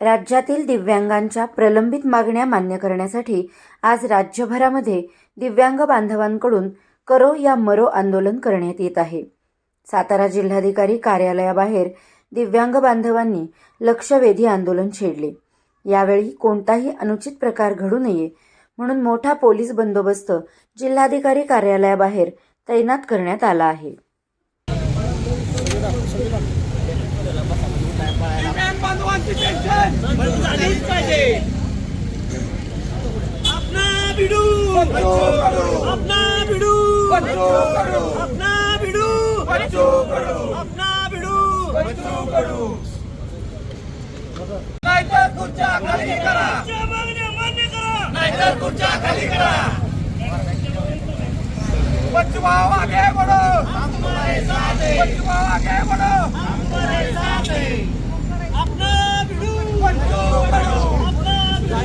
राज्यातील दिव्यांगांच्या प्रलंबित मागण्या मान्य करण्यासाठी आज राज्यभरामध्ये दिव्यांग बांधवांकडून करो या मरो आंदोलन करण्यात येत आहे. सातारा जिल्हाधिकारी कार्यालयाबाहेर दिव्यांग बांधवांनी लक्षवेधी आंदोलन छेडले. यावेळी कोणताही अनुचित प्रकार घडू नये म्हणून मोठा पोलीस बंदोबस्त जिल्हाधिकारी कार्यालयाबाहेर तैनात करण्यात आला आहे दिव्यांग बांधवांची पेन्शन झालीच पाहिजे अपना बिडू अपना बिडू। अपना बिडू। अपना बिडू। नाहीतर खुर्च्या खाली करा। मान्य करा। नाहीतर खुर्च्या खाली करा। बचवाओ आगे बढ़ो बचवाओ आगे बढ़ो अपना बिडू। अपना बिडू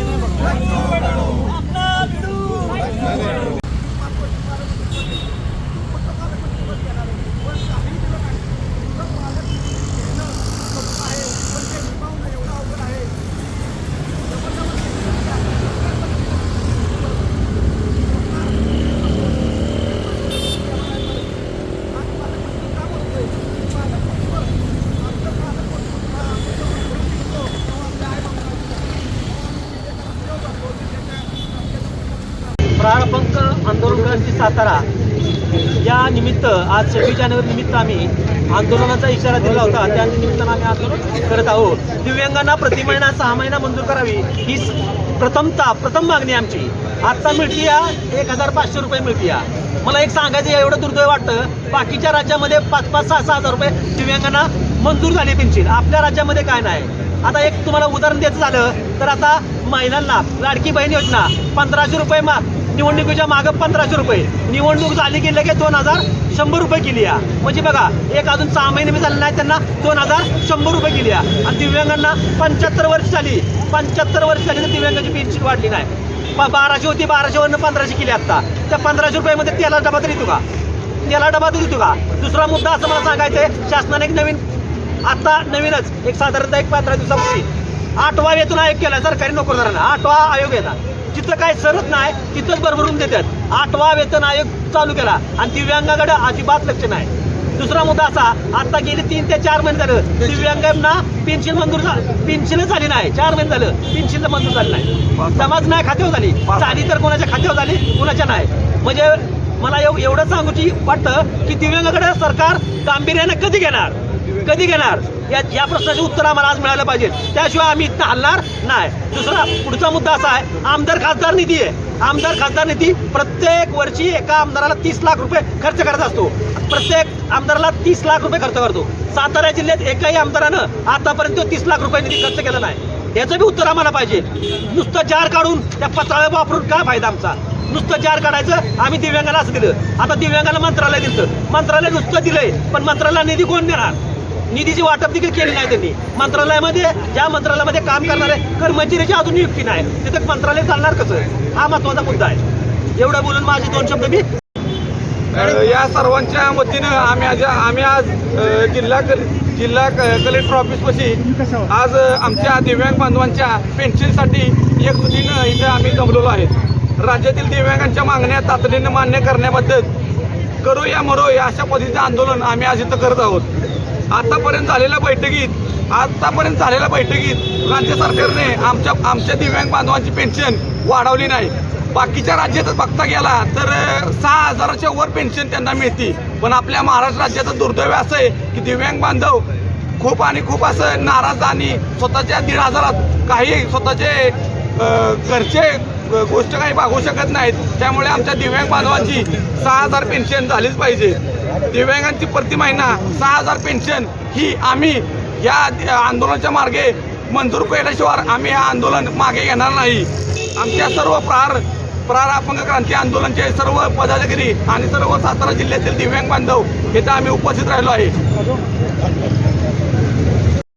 अपना बिडू प्राणपंक सातारा. या निमित्त आज सव्वीस जानेवारी निमित्त आम्ही आंदोलनाचा इशारा दिला होता. त्या निमित्तानं आम्ही आंदोलन करत आहोत. दिव्यांगांना प्रति महिना सहा महिना मंजूर करावी ही प्रथमता प्रथम मागणी आमची. आत्ता मिळती या एक हजार पाचशे रुपये मिळती या मला एक सांगायचं एवढं दुर्दैव वाटतं. बाकीच्या राज्यामध्ये पाच पाच सहा सहा हजार रुपये दिव्यांगांना मंजूर झाली पेन्शन आपल्या राज्यामध्ये काय नाही. आता एक तुम्हाला उदाहरण द्यायचं झालं तर आता महिलांना लाडकी बहीण योजना पंधराशे रुपये मा निवडणुकीच्या मागं पंधराशे रुपये. निवडणूक झाली की लगेच दोन हजार शंभर रुपये केली या. म्हणजे बघा एक अजून सहा महिने मी झाले नाही त्यांना दोन हजार शंभर रुपये केली या. आणि दिव्यांगांना पंच्याहत्तर वर्ष झाली. पंच्याहत्तर वर्ष झाली तर दिव्यांगाची पेन्शन वाढली नाही. बाराशे होती बाराशेवरनं पंधराशे केली आता त्या पंधराशे रुपयामध्ये त्याला डबा तरी तुका का? त्याला डबा तरी तुका का? दुसरा मुद्दा असं मला सांगायचं आहे शासनाने एक नवीन आता नवीनच एक साधारणतः एक पंधरा दिवसापूर्वी आठवा वेतन आयोग केला सरकारी नोकरदारांना. आठवा आयोग येतात जिथं काय सरत नाही तिथंच भरभरून देतात. आठवा वेतन आयोग चालू केला आणि दिव्यांगाकडे अजिबात लक्ष नाही. दुसरा मुद्दा असा आता गेले तीन ते चार महिने झालं. दिव्यांगांना पेन्शन मंजूर पेन्शनच झाली नाही. चार महिने झालं पेन्शन मंजूर झाली नाही. समाज नाही खात्यावर झाली. झाली तर कोणाच्या खात्यावर झाली कोणाच्या नाही. म्हणजे मला एव- एवढं सांगूची वाटतं की दिव्यांगाकडे सरकार गांभीर्याने कधी घेणार? कधी घेणार? या या प्रश्नाचे उत्तर आम्हाला आज मिळालं पाहिजे. त्याशिवाय आम्ही इथं हलणार नाही. दुसरा पुढचा मुद्दा असा आहे आमदार खासदार निधी आहे. आमदार खासदार निधी प्रत्येक वर्षी एका आमदाराला तीस लाख रुपये खर्च करत असतो. प्रत्येक आमदाराला तीस लाख रुपये खर्च करतो. सातारा जिल्ह्यात एकाही आमदारानं आतापर्यंत तीस लाख रुपये निधी खर्च केला नाही. याचं बी उत्तर आम्हाला पाहिजे. नुसतं जार काढून त्या पचाळ्या वापरून काय फायदा आमचा? नुसतं जार काढायचं आम्ही दिव्यांगाला असं दिलं. आता दिव्यांगाला मंत्रालय दिलं. मंत्रालय नुसतं दिलंय पण मंत्रालयाला निधी कोण देणार? निधीची वाटप देखील केली नाही त्यांनी. मंत्रालयामध्ये ज्या मंत्रालयामध्ये काम करणारे कर्मचाऱ्याची अजून नियुक्ती नाही. तिथं मंत्रालय चालणार कसं? हा महत्त्वाचा मुद्दा आहे. एवढं बोलून माझे दोन शब्द मी या सर्वांच्या वतीनं आम्ही आज आम्ही आज जिल्हा जिल्हा कलेक्टर ऑफिसपाशी आज आमच्या दिव्यांग बांधवांच्या पेन्शनसाठी एकजुटीनं इथं आम्ही जमलेलो आहे. राज्यातील दिव्यांगांच्या मागण्या तातडीनं मान्य करण्याबद्दल करू या मरो या अशा पद्धतीचं आंदोलन आम्ही आज इथं करत आहोत. आतापर्यंत झालेल्या बैठकीत आतापर्यंत झालेल्या बैठकीत राज्य सरकारने आमच्या आमच्या दिव्यांग बांधवांची पेन्शन वाढवली नाही. बाकीच्या राज्यात बघता गेला तर सहा हजाराच्या वर पेन्शन त्यांना मिळते. पण आपल्या महाराष्ट्र राज्याचं दुर्दैव असं आहे की दिव्यांग बांधव खूप आणि खूप असं नाराज आणि स्वतःच्या दीड हजारात काही स्वतःचे घरचे गोष्ट काही भागू शकत नाहीत. त्यामुळे आमच्या दिव्यांग बांधवांची सहा हजार पेन्शन झालीच पाहिजे. दिव्यांगांची प्रति महिना सहा हजार पेन्शन ही आम्ही या आंदोलनाच्या मार्गे मंजूर केल्याशिवाय आम्ही हे आंदोलन मागे घेणार नाही. आमच्या सर्व प्रहार प्रहार अपंग क्रांती आंदोलनचे सर्व पदाधिकारी आणि सर्व सातारा जिल्ह्यातील दिव्यांग बांधव इथं आम्ही उपस्थित राहिलो आहे.